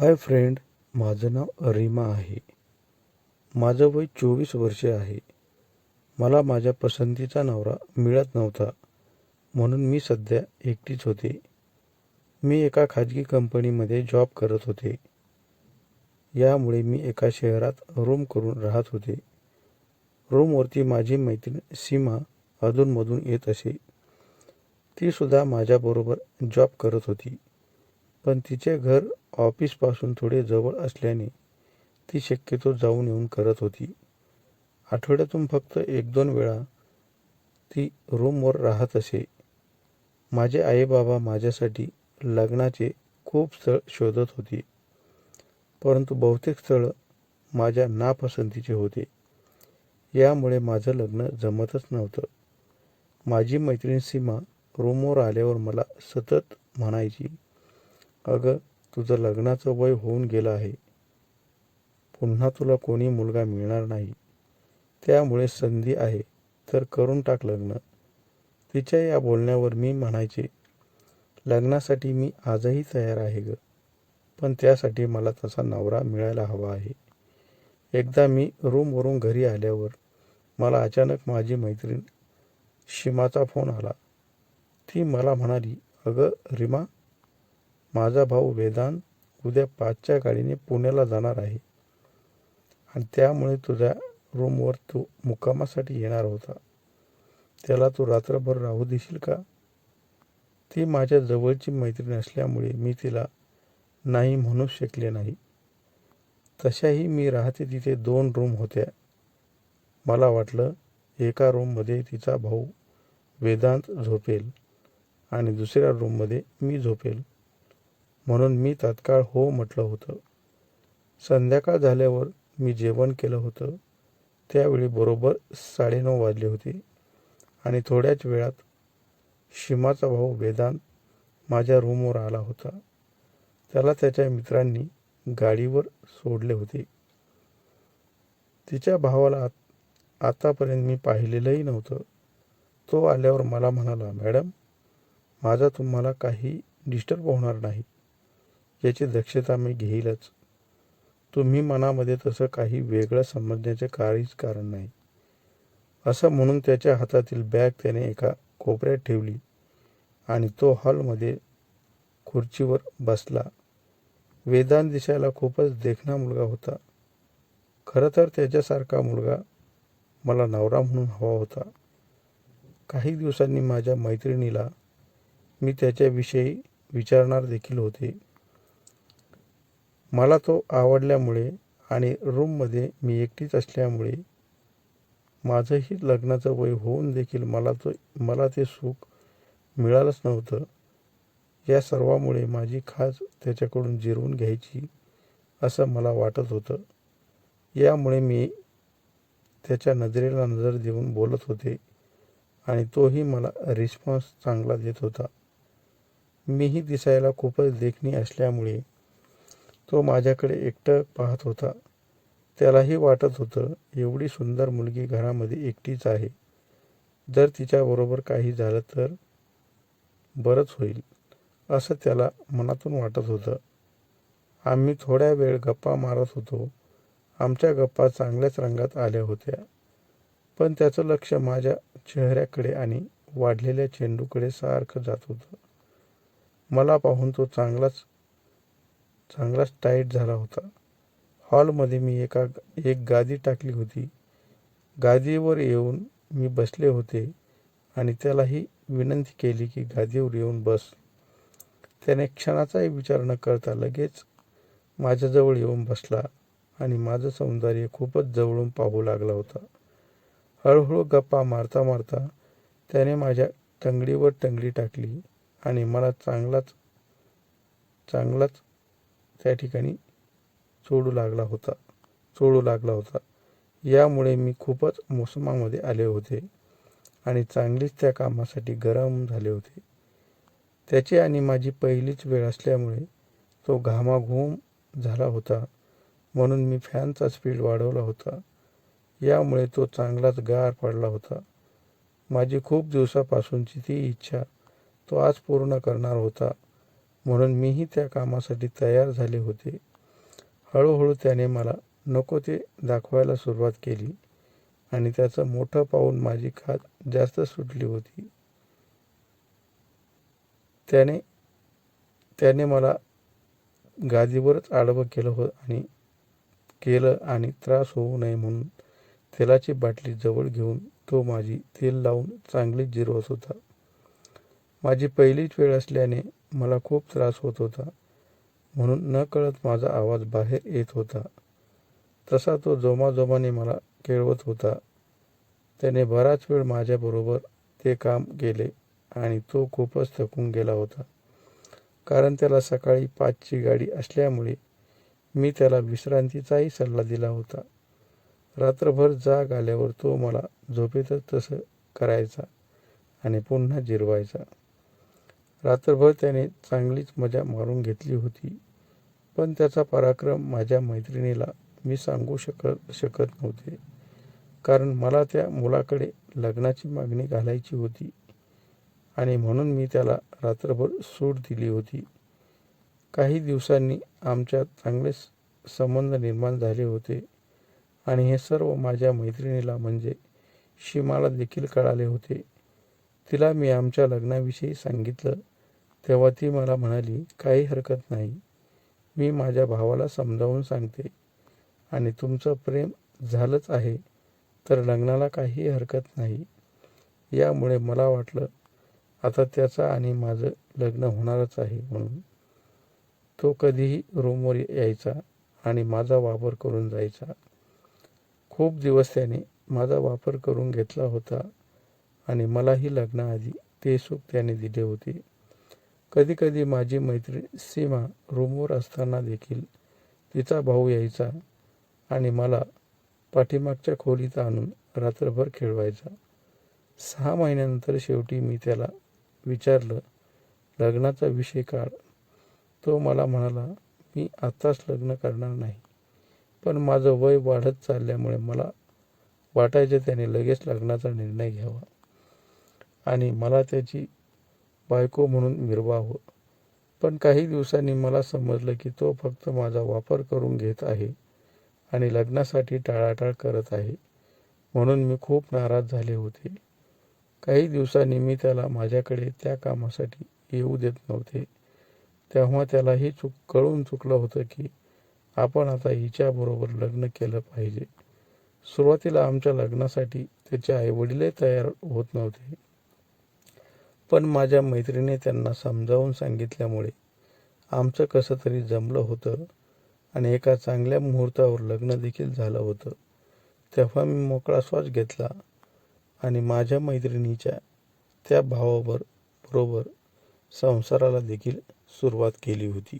Hi friend माझं नाव रीमा आहे. माझं वय चोवीस वर्षे आहे. मला माझ्या पसंतीचा नवरा मिळत नव्हता म्हणून मी सध्या एकटीच होते. मी एका खाजगी कंपनीमध्ये जॉब करत होते. यामुळे मी एका शहरात रूम करून राहत होते. रूमवरती माझी मैत्रीण सीमा अधूनमधून येत असे. तीसुद्धा माझ्याबरोबर जॉब करत होती. पण तिचे घर ऑफिसपासून थोडे जवळ असल्याने ती शक्यतो जाऊन येऊन करत होती. आठवड्यातून फक्त एक दोन वेळा ती रूमवर राहत असे. माझे आईबाबा माझ्यासाठी लग्नाचे खूप स्थळ शोधत होते. परंतु बहुतेक स्थळं माझ्या नापसंतीचे होते. यामुळे माझं लग्न जमतच नव्हतं. माझी मैत्रीण सीमा रूमवर आल्यावर मला सतत म्हणायची अगं तुझं लग्नाचं वय होऊन गेलं आहे. पुन्हा तुला कोणी मुलगा मिळणार नाही. त्यामुळे संधी आहे तर करून टाक लग्न. तिच्या या बोलण्यावर मी म्हणायचे लग्नासाठी मी आजही तयार आहे ग पण त्यासाठी मला तसा नवरा मिळायला हवा आहे. एकदा मी रूमवरून घरी आल्यावर मला अचानक माझी मैत्रीण शिमाचा फोन आला. ती मला म्हणाली अगं रिमा माझा भाऊ वेदांत उद्या पाचच्या गाडीने पुण्याला जाणार आहे. आणि त्यामुळे तुझ्या रूमवर तू मुक्कामासाठी येणार होता. त्याला तू रात्रभर राहू देशील का? ती माझ्या जवळची मैत्रीण असल्यामुळे मी तिला नाही म्हणू शकले नाही. तशाही मी राहते तिथे दोन रूम होत्या. मला वाटलं एका रूममध्ये तिचा भाऊ वेदांत झोपेल आणि दुसऱ्या रूममध्ये मी झोपेल. म्हणून मी तात्काळ हो म्हटलं होतं. संध्याकाळ झाल्यावर मी जेवण केलं होतं. त्यावेळी बरोबर साडेनऊ वाजले होते. आणि थोड्याच वेळात शिमाचा भाऊ वेदांत माझ्या रूमवर आला होता. त्याला त्याच्या मित्रांनी गाडीवर सोडले होते. तिच्या भावाला आत आतापर्यंत मी पाहिलेलंही नव्हतं. तो आल्यावर मला म्हणाला मॅडम माझा तुम्हाला काही डिस्टर्ब होणार नाही. याची दक्षता मी घेईलच. तुम्ही मनामध्ये तसं काही वेगळं समजण्याचे काहीच कारण नाही. असं म्हणून त्याच्या हातातील बॅग त्याने एका कोपऱ्यात ठेवली आणि तो हॉलमध्ये खुर्चीवर बसला. वेदांत दिसायला खूपच देखणा मुलगा होता. खरं तर त्याच्यासारखा मुलगा मला नवरा म्हणून हवा होता. काही दिवसांनी माझ्या मैत्रिणीला मी त्याच्याविषयी विचारणार देखील होते. मला तो आवडल्यामुळे आणि रूममध्ये मी एकटीच असल्यामुळे माझंही लग्नाचं वय होऊन देखील मला तो मला ते सुख मिळालंच नव्हतं. या सर्वामुळे माझी खास त्याच्याकडून जिरवून घ्यायची असं मला वाटत होतं. यामुळे मी त्याच्या नजरेला नजर देऊन बोलत होते आणि तोही मला रिस्पॉन्स चांगला देत होता. मीही दिसायला खूपच देखणी असल्यामुळे तो माझ्याकडे एकटं पाहत होता. त्यालाही वाटत होतं एवढी सुंदर मुलगी घरामध्ये एकटीच आहे. जर तिच्याबरोबर काही झालं तर बरंच होईल असं त्याला मनातून वाटत होतं. आम्ही थोड्या वेळ गप्पा मारत होतो. आमच्या गप्पा चांगल्याच रंगात आल्या होत्या. पण त्याचं लक्ष माझ्या चेहऱ्याकडे आणि वाढलेल्या चेंडूकडे सारखं जात होतं. मला पाहून तो चांगलाच चांगलाच टाईट झाला होता. हॉलमध्ये मी एका एक गादी टाकली होती. गादीवर येऊन मी बसले होते आणि त्यालाही विनंती केली की गादीवर येऊन बस. त्याने क्षणाचाही विचार न करता लगेच माझ्याजवळ येऊन बसला आणि माझं सौंदर्य खूपच जवळून पाहू लागला होता. हळूहळू गप्पा मारता मारता त्याने माझ्या टंगडीवर टंगडी टाकली आणि मला चांगलाच चांगलाच त्या ठिकाणी चोडू लागला होता चोळू लागला होता. यामुळे मी खूपच मोसमामध्ये आले होते आणि चांगलीच त्या कामासाठी गरम झाले होते. त्याची आणि माझी पहिलीच वेळ असल्यामुळे तो घामाघूम झाला होता म्हणून मी फॅनचा स्पीड वाढवला होता. यामुळे तो चांगलाच गार पडला होता. माझी खूप दिवसापासूनची ती इच्छा तो आज पूर्ण करणार होता. म्हणून मीही त्या कामासाठी तयार झाले होते. हळूहळू त्याने मला नको ते दाखवायला सुरुवात केली आणि त्याचं मोठं पाहून माझी खात जास्त सुटली होती. त्याने त्याने मला गादीवरच आडवं केलं हो आणि केलं आणि त्रास होऊ नये म्हणून तेलाची बाटली जवळ घेऊन तो माझी तेल लावून चांगली जिरवत होता. माझी पहिलीच वेळ असल्याने मला खूप त्रास होत होता. म्हणून न कळत माझा आवाज बाहेर येत होता. तसा तो जोमाजोमाने मला केळवत होता. त्याने बराच वेळ माझ्याबरोबर ते काम केले आणि तो खूपच थकून गेला होता. कारण त्याला सकाळी पाचची गाडी असल्यामुळे मी त्याला विश्रांतीचाही सल्ला दिला होता. रात्रभर जाग आल्यावर तो मला झोपेतच तसं करायचा आणि पुन्हा जिरवायचा. रात्रभर त्याने चांगलीच मजा मारून घेतली होती. पण त्याचा पराक्रम माझ्या मैत्रिणीला मी सांगू शकत शकत नव्हते. कारण मला त्या मुलाकडे लग्नाची मागणी घालायची होती. आणि म्हणून मी त्याला रात्रभर सूट दिली होती. काही दिवसांनी आमच्यात चांगले संबंध निर्माण झाले होते. आणि हे सर्व माझ्या मैत्रिणीला म्हणजे शिमाला देखील कळाले होते. तिला मी आमच्या लग्नाविषयी सांगितलं. तेव्हा ती मला म्हणाली काही हरकत नाही. मी माझ्या भावाला समजावून सांगते. आणि तुमचं प्रेम झालंच आहे तर लग्नाला काही हरकत नाही. यामुळे मला वाटलं आता त्याचं आणि माझं लग्न होणारच आहे म्हणून. तो कधीही रूमवर यायचा आणि माझा वापर करून जायचा. खूप दिवस त्याने माझा वापर करून घेतला होता आणि मलाही लग्नाआधी ते सुख त्याने दिले होते. कधीकधी माझी मैत्रीण सीमा रूमवर असताना देखील तिचा भाऊ यायचा आणि मला पाठीमागच्या खोलीत आणून रात्रभर खेळवायचा. सहा महिन्यानंतर शेवटी मी त्याला विचारलं लग्नाचा विषय काढ. तो मला म्हणाला मी आत्ताच लग्न करणार नाही पण माझं वय वाढत चालल्यामुळे मला वाटायचं त्याने लगेच लग्नाचा निर्णय घ्यावा आणि मला त्याची बायको म्हणून मिरवावं. पण काही दिवसांनी मला समजलं की तो फक्त माझा वापर करून घेत आहे आणि लग्नासाठी टाळाटाळ करत आहे. म्हणून मी खूप नाराज झाले होते. काही दिवसांनी मी त्याला माझ्याकडे त्या कामासाठी येऊ देत नव्हते. तेव्हा त्यालाही चुक कळून चुकलं होतं की आपण आता हिच्याबरोबर लग्न केलं पाहिजे. सुरुवातीला आमच्या लग्नासाठी त्याचे आईवडीलही तयार होत नव्हते. पण माझ्या मैत्रिणीने त्यांना समजावून सांगितल्यामुळे आमचं कसं तरी जमलं होतं आणि एका चांगल्या मुहूर्तावर लग्न देखील झालं होतं. तेव्हा मी मोकळा श्वास घेतला आणि माझ्या मैत्रिणीच्या त्या भावावर बरोबर संसाराला देखील सुरुवात केली होती.